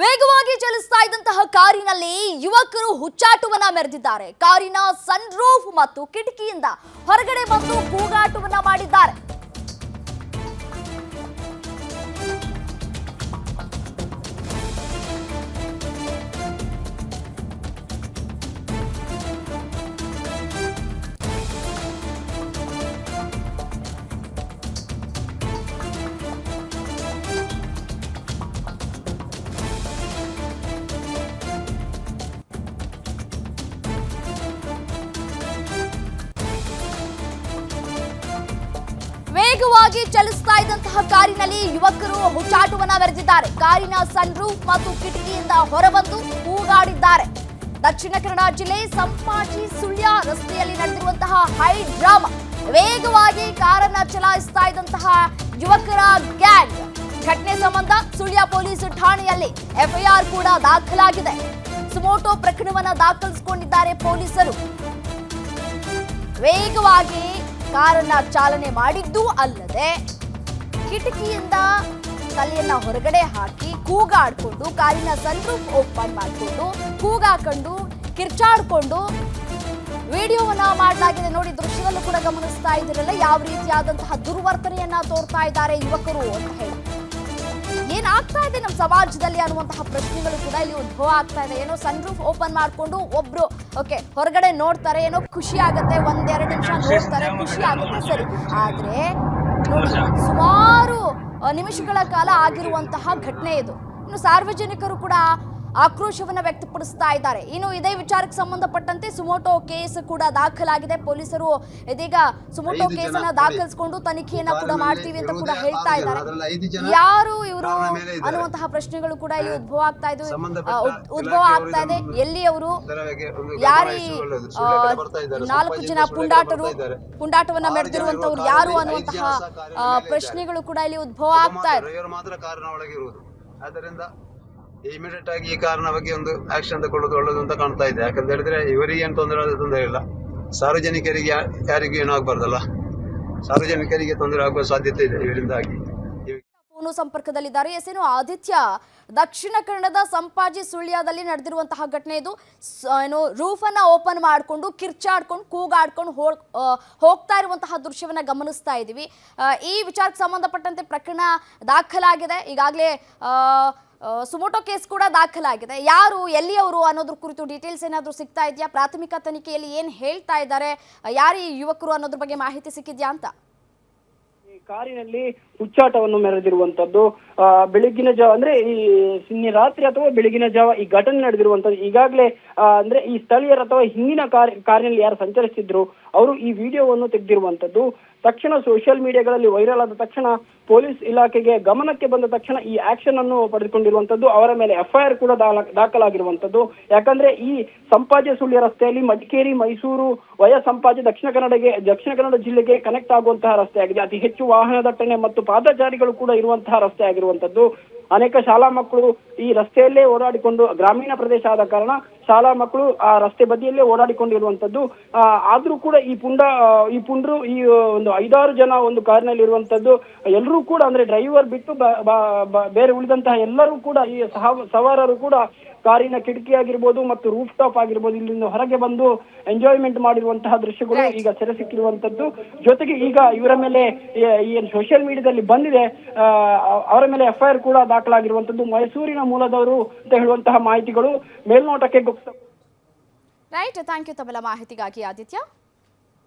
ವೇಗವಾಗಿ ಚಲಿಸ್ತಾ ಇದ್ದಂತಹ ಕಾರಿನಲ್ಲಿ ಯುವಕರು ಹುಚ್ಚಾಟವನ್ನ ಮೆರೆದಿದ್ದಾರೆ. ಕಾರಿನ ಸನ್ ರೂಫ್ ಮತ್ತು ಕಿಟಕಿಯಿಂದ ಹೊರಗಡೆ ಬಂದು ಕೂಗಾಟವನ್ನ ಮಾಡಿದ್ದಾರೆ. ವೇಗವಾಗಿ ಚಲಿಸ್ತಾ ಇದ್ದಂತಹ ಕಾರಿನಲ್ಲಿ ಯುವಕರು ಹುಚ್ಚಾಟವನ್ನ ಮೆರೆದಿದ್ದಾರೆ. ಕಾರಿನ ಸನ್ ರೂಫ್ ಮತ್ತು ಕಿಟಕಿಯಿಂದ ಹೊರಬಂದು ಕೂಗಾಡಿದ್ದಾರೆ. ದಕ್ಷಿಣ ಕನ್ನಡ ಜಿಲ್ಲೆ ಸಂಪಾಜಿ ಸುಳ್ಯ ರಸ್ತೆಯಲ್ಲಿ ನಡೆದಿರುವಂತಹ ಹೈ ಡ್ರಾಮಾ. ವೇಗವಾಗಿ ಕಾರನ್ನ ಚಲಾಯಿಸ್ತಾ ಇದ್ದಂತಹ ಯುವಕರ ಗ್ಯಾಂಗ್ ಘಟನೆ ಸಂಬಂಧ ಸುಳ್ಯ ಪೊಲೀಸ್ ಠಾಣೆಯಲ್ಲಿ ಎಫ್ಐಆರ್ ಕೂಡ ದಾಖಲಾಗಿದೆ. ಸುಮೋಟೋ ಪ್ರಕರಣವನ್ನ ದಾಖಲಿಸಿಕೊಂಡಿದ್ದಾರೆ ಪೊಲೀಸರು. ವೇಗವಾಗಿ ಕಾರನ್ನ ಚಾಲನೆ ಮಾಡಿದ್ದು ಅಲ್ಲದೆ ಕಿಟಕಿಯಿಂದ ತಲೆಯನ್ನ ಹೊರಗಡೆ ಹಾಕಿ ಕೂಗಾಡ್ಕೊಂಡು, ಕಾರಿನ ಸನ್ರೂಫ್ ಓಪನ್ ಮಾಡಿಕೊಂಡು, ಕೂಗಾಕೊಂಡು, ಕಿರ್ಚಾಡ್ಕೊಂಡು ವಿಡಿಯೋವನ್ನ ಮಾಡಲಾಗಿದೆ. ನೋಡಿ, ದೃಶ್ಯದಲ್ಲೂ ಕೂಡ ಗಮನಿಸ್ತಾ ಇದ್ದೀರಲ್ಲ ಯಾವ ರೀತಿಯಾದಂತಹ ದುರ್ವರ್ತನೆಯನ್ನ ತೋರ್ತಾ ಇದ್ದಾರೆ ಯುವಕರು ಅಂತ ಹೇಳಿ. ಏನಾಗ್ತಾ ಇದೆ ನಮ್ಮ ಸಮಾಜದಲ್ಲಿ ಅನ್ನುವಂತಹ ಪ್ರಶ್ನೆಗಳು ಕೂಡ ಇಲ್ಲಿ ಉದ್ಭವ ಆಗ್ತಾ ಇದೆ. ಏನೋ ಸನ್ ರೂಫ್ ಓಪನ್ ಮಾಡಿಕೊಂಡು ಒಬ್ರು, ಓಕೆ, ಹೊರಗಡೆ ನೋಡ್ತಾರೆ, ಏನೋ ಖುಷಿ ಆಗುತ್ತೆ, ಒಂದೆರಡು ನಿಮಿಷ ನೋಡ್ತಾರೆ, ಖುಷಿ ಆಗುತ್ತೆ, ಸರಿ. ಆದ್ರೆ, ನೋಡಿ, ಸುಮಾರು ನಿಮಿಷಗಳ ಕಾಲ ಆಗಿರುವಂತಹ ಘಟನೆ ಇದು. ಇನ್ನು ಸಾರ್ವಜನಿಕರು ಕೂಡ ಆಕ್ರೋಶವನ್ನ ವ್ಯಕ್ತಪಡಿಸ್ತಾ ಇದ್ದಾರೆ. ಇನ್ನು ಇದೇ ವಿಚಾರಕ್ಕೆ ಸಂಬಂಧಪಟ್ಟಂತೆ ಸುಮೋಟೋ ಕೇಸ್ ಕೂಡ ದಾಖಲಾಗಿದೆ. ಪೊಲೀಸರು ಇದೀಗ ಸುಮೋಟೋ ಕೇಸ್ ಅನ್ನ ಕೇಸನ್ನ ದಾಖಲಿಸಿಕೊಂಡು ತನಿಖೆಯನ್ನ ಕೂಡ ಮಾಡ್ತೀವಿ ಅಂತ ಕೂಡ ಹೇಳ್ತಾ ಇದ್ದಾರೆ. ಯಾರು ಇವರು. ಅನ್ನುವಂತಹ ಪ್ರಶ್ನೆಗಳು ಕೂಡ ಇಲ್ಲಿ ಉದ್ಭವ ಆಗ್ತಾ ಉದ್- ಉದ್ಭವ ಆಗ್ತಾ ಇದೆ. ಎಲ್ಲಿ ಅವರು ಯಾರಿ. ನಾಲ್ಕು ಜನ ಪುಂಡಾಟರು. ಪುಂಡಾಟವನ್ನ ಮೆರೆದಿರುವಂತವ್ರು ಯಾರು ಅನ್ನುವಂತಹ. ಪ್ರಶ್ನೆಗಳು ಕೂಡ ಇಲ್ಲಿ ಉದ್ಭವ ಆಗ್ತಾ ಇದೆ ಆದ್ದರಿಂದ ಇಮಿಡಿಯೇಟ್ ಆಗಿ ಈ ಕಾರಣ ಬಗ್ಗೆ ಒಂದು ಆಕ್ಷನ್ ತಗೊಳ್ಳೋದು ಒಳ್ಳೇದು ಅಂತ ಕಾಣ್ತಾ ಇದೆ. ಯಾಕಂತ ಹೇಳಿದ್ರೆ ಇವರಿಗೆ ಏನು ತೊಂದರೆ ಆದ ತೊಂದರೆ ಇಲ್ಲ. ಸಾರ್ವಜನಿಕರಿಗೆ ಯಾರಿಗೂ ಏನೂ ಆಗ್ಬಾರ್ದಲ್ಲ. ಸಾರ್ವಜನಿಕರಿಗೆ ತೊಂದರೆ ಆಗುವ ಸಾಧ್ಯತೆ ಇದೆ ಇವರಿಂದಾಗಿ. ಸಂಪರ್ಕದಲ್ಲಿದ್ದಾರೆ. ಎಸ್ ಏನು ಆದಿತ್ಯ, ದಕ್ಷಿಣ ಕನ್ನಡದ ಸಂಪಾಜಿ ಸುಳ್ಯದಲ್ಲಿ ನಡೆದಿರುವಂತಹ ಘಟನೆ ಇದು. ಏನು, ರೂಫನ್ನ ಓಪನ್ ಮಾಡಿಕೊಂಡು, ಕಿರ್ಚಾಡ್ಕೊಂಡು, ಕೂಗಾಡ್ಕೊಂಡು ಹೋ- ಹೋಗ್ತಾ ಇರುವಂತಹ ದೃಶ್ಯವನ್ನ ಗಮನಿಸ್ತಾ ಇದ್ದೀವಿ ಈ ವಿಚಾರಕ್ಕೆ ಸಂಬಂಧಪಟ್ಟಂತೆ ಪ್ರಕರಣ ದಾಖಲಾಗಿದೆ. ಈಗಾಗಲೇ ಸುಮೋಟೋ ಕೇಸ್ ಕೂಡ ದಾಖಲಾಗಿದೆ. ಯಾರು, ಎಲ್ಲಿಯವರು ಅನ್ನೋದ್ರ ಕುರಿತು ಡೀಟೇಲ್ಸ್ ಏನಾದರೂ ಸಿಗ್ತಾ ಇದೆಯಾ? ಪ್ರಾಥಮಿಕ ತನಿಖೆಯಲ್ಲಿ ಏನು ಹೇಳ್ತಾ ಇದ್ದಾರೆ? ಯಾರು ಈ ಯುವಕರು ಅನ್ನೋದ್ರ ಬಗ್ಗೆ ಮಾಹಿತಿ ಸಿಕ್ಕಿದ್ಯಾ ಅಂತ? ಕಾರಿನಲ್ಲಿ ಹುಚ್ಚಾಟವನ್ನು ಮೆರೆದಿರುವಂತದ್ದು ಬೆಳಗಿನ ಜಾವ, ಅಂದ್ರೆ ಈ ನಿನ್ನೆ ರಾತ್ರಿ ಅಥವಾ ಬೆಳಗಿನ ಜಾವ ಈ ಘಟನೆ ನಡೆದಿರುವಂತದ್ದು ಈಗಾಗಲೇ ಅಂದ್ರೆ ಈ ಸ್ಥಳೀಯರು ಅಥವಾ ಹಿಂದಿನ ಕಾರ್ ಕಾರಿನಲ್ಲಿ ಯಾರು ಸಂಚರಿಸಿದ್ರು ಅವರು ಈ ವಿಡಿಯೋವನ್ನು ತೆಗೆದಿರುವಂತದ್ದು ತಕ್ಷಣ ಸೋಷಿಯಲ್ ಮೀಡಿಯಾಗಳಲ್ಲಿ ವೈರಲ್ ಆದ ತಕ್ಷಣ ಪೊಲೀಸ್ ಇಲಾಖೆಗೆ ಗಮನಕ್ಕೆ ಬಂದ ತಕ್ಷಣ ಈ ಆಕ್ಷನ್ ಅನ್ನು ಪಡೆದುಕೊಂಡಿರುವಂತದ್ದು ಅವರ ಮೇಲೆ ಎಫ್ಐಆರ್ ಕೂಡ ದಾಖಲಾಗಿರುವಂತದ್ದು ಯಾಕಂದ್ರೆ ಈ ಸಂಪಾಜೆ ಸುಳ್ಯ ರಸ್ತೆಯಲ್ಲಿ ಮಡಿಕೇರಿ, ಮೈಸೂರು, ವಯ ಸಂಪಾಜೆ ದಕ್ಷಿಣ ಕನ್ನಡಗೆ, ದಕ್ಷಿಣ ಕನ್ನಡ ಜಿಲ್ಲೆಗೆ ಕನೆಕ್ಟ್ ಆಗುವಂತಹ ರಸ್ತೆ ಆಗಿದೆ. ಅತಿ ಹೆಚ್ಚು ವಾಹನ ದಟ್ಟಣೆ ಮತ್ತು ಪಾದಚಾರಿಗಳು ಕೂಡ ಇರುವಂತಹ ರಸ್ತೆ ಆಗಿರುವಂತದ್ದು ಅನೇಕ ಶಾಲಾ ಮಕ್ಕಳು ಈ ರಸ್ತೆಯಲ್ಲೇ ಓಡಾಡಿಕೊಂಡು ಗ್ರಾಮೀಣ ಪ್ರದೇಶ ಆದ ಕಾರಣ ಶಾಲಾ ಮಕ್ಕಳು ಆ ರಸ್ತೆ ಬದಿಯಲ್ಲೇ ಓಡಾಡಿಕೊಂಡಿರುವಂತದ್ದು ಆದರೂ ಆದ್ರೂ ಕೂಡ ಈ ಪುಂಡ ಈ ಪುಂಡ್ರು ಈ ಒಂದು ಐದಾರು ಜನ ಒಂದು ಕಾರಿನಲ್ಲಿ ಇರುವಂತದ್ದು ಎಲ್ಲರೂ ಕೂಡ ಅಂದ್ರೆ ಡ್ರೈವರ್ ಬಿಟ್ಟು ಬೇರೆ ಉಳಿದಂತಹ ಎಲ್ಲರೂ ಕೂಡ ಈ ಸಹ- ಸವಾರರು ಕೂಡ ಕಾರಿನ ಕಿಟಕಿ ಆಗಿರ್ಬೋದು ಮತ್ತು ರೂಫ್ ಟಾಪ್ ಆಗಿರ್ಬೋದು ಇಲ್ಲಿಂದ ಹೊರಗೆ ಬಂದು ಎಂಜಾಯ್ಮೆಂಟ್ ಮಾಡಿರುವಂತಹ ದೃಶ್ಯಗಳು ಈಗ ಸೆರೆ ಸಿಕ್ಕಿರುವಂತದ್ದು ಜೊತೆಗೆ ಈಗ ಇವರ ಮೇಲೆ ಏನು ಸೋಷಿಯಲ್ ಮೀಡಿಯಾದಲ್ಲಿ ಬಂದಿದೆ ಅವರ ಮೇಲೆ ಎಫ್ಐಆರ್ ಕೂಡ ದಾಖಲಾಗಿರುವಂತದ್ದು ಮೈಸೂರಿನ ಮೂಲದವರು ಅಂತ ಹೇಳುವಂತಹ ಮಾಹಿತಿಗಳು ಮೇಲ್ನೋಟಕ್ಕೆ ಗುಪ್ತ ರೈಟ್ ಥ್ಯಾಂಕ್ ಯು ತಮ್ಮೆಲ್ಲ ಮಾಹಿತಿಗಾಗಿ ಆದಿತ್ಯ